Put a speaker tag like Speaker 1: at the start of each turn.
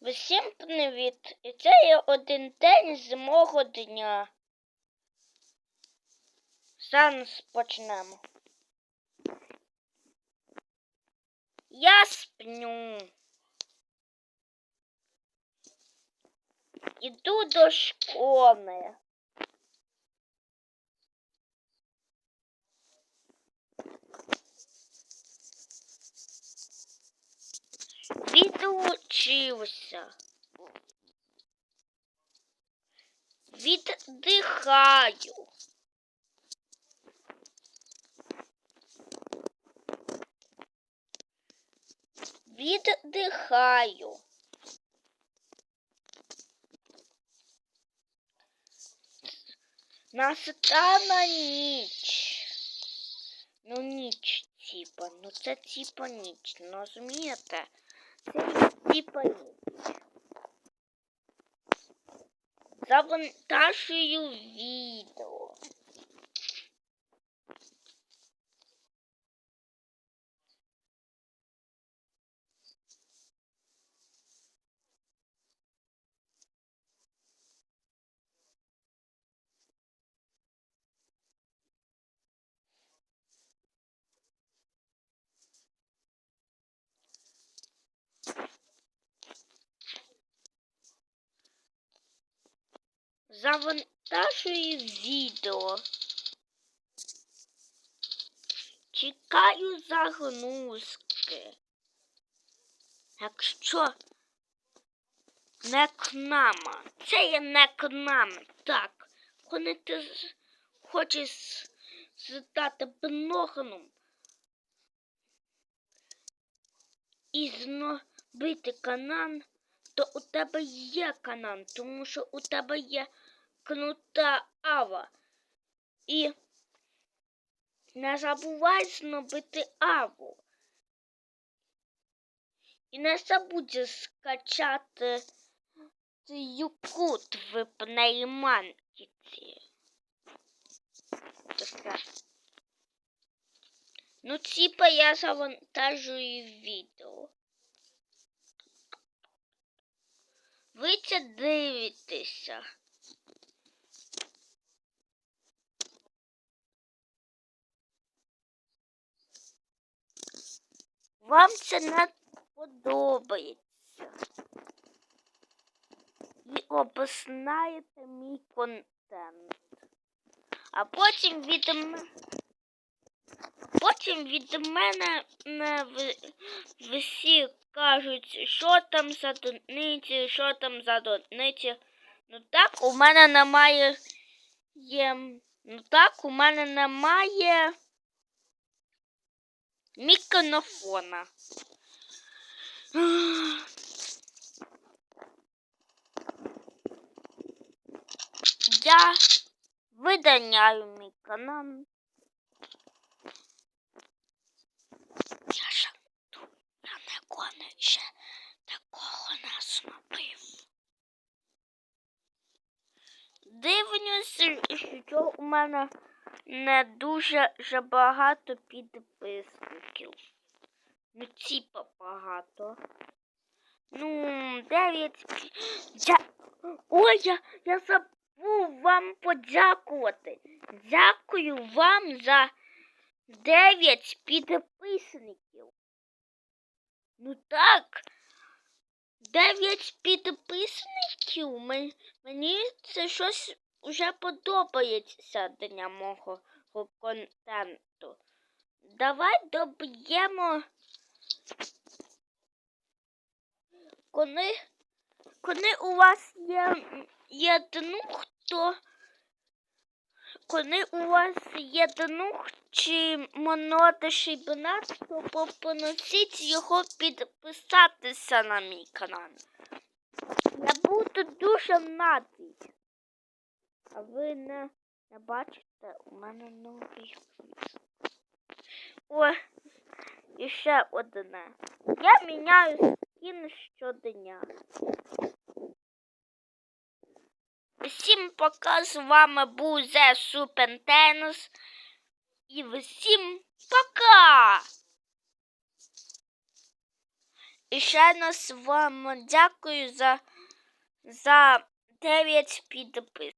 Speaker 1: Всім привіт! І це є один день з мого дня. Зараз почнемо. Я сплю. Іду до школи. Відучився. Віддихаю. Віддихаю. Настала ніч. Ну ніч, типа, ну це типа ніч, ну розумієте? Типа. Завантажую відео. Завантажую відео. Чекаю загрузки. Якщо не кнама. Це є не кнама. Так. Коли ти хочеш стати блогером і зробити канал, то у тебе є канал, тому що у тебе є крута ава. І не забувай зробити аву. І не забудь скачати юкут в плейманкіті. Таке. Ну, типа я завантажую відео. Ви це дивитеся. Вам це не подобається. І обознаєте мій контент. А потім від мене. Потім від мене не всі кажуть, що там за дурниці, що там за дурниці. Ну так, у мене немає. Є... Ну так, у мене немає мікрофона. Я виданяю мій канал. Я жартую, я ніколи ще такого не зробив. Дивлюсь, що у мене не дуже вже багато підписників. Ну, типа багато. Ну, дев'ять. Я... Ой, я, я забув вам подякувати. Дякую вам за дев'ять підписників. Ну так. Дев'ять підписників. Мені це щось вже подобається для мого контенту. Давай доб'ємо. Коли, коли у вас є, є друг, то коли у вас є друг чи молодший брат, то попросіть його підписатися на мій канал. Я буду дуже радий. А ви не, не бачите, у мене новий квіз. О, і ще одне. Я міняю скін щодня. Всім пока з вами був Зе Супер Тенус. І всім пока! І ще раз вам дякую за, за 9 підписів.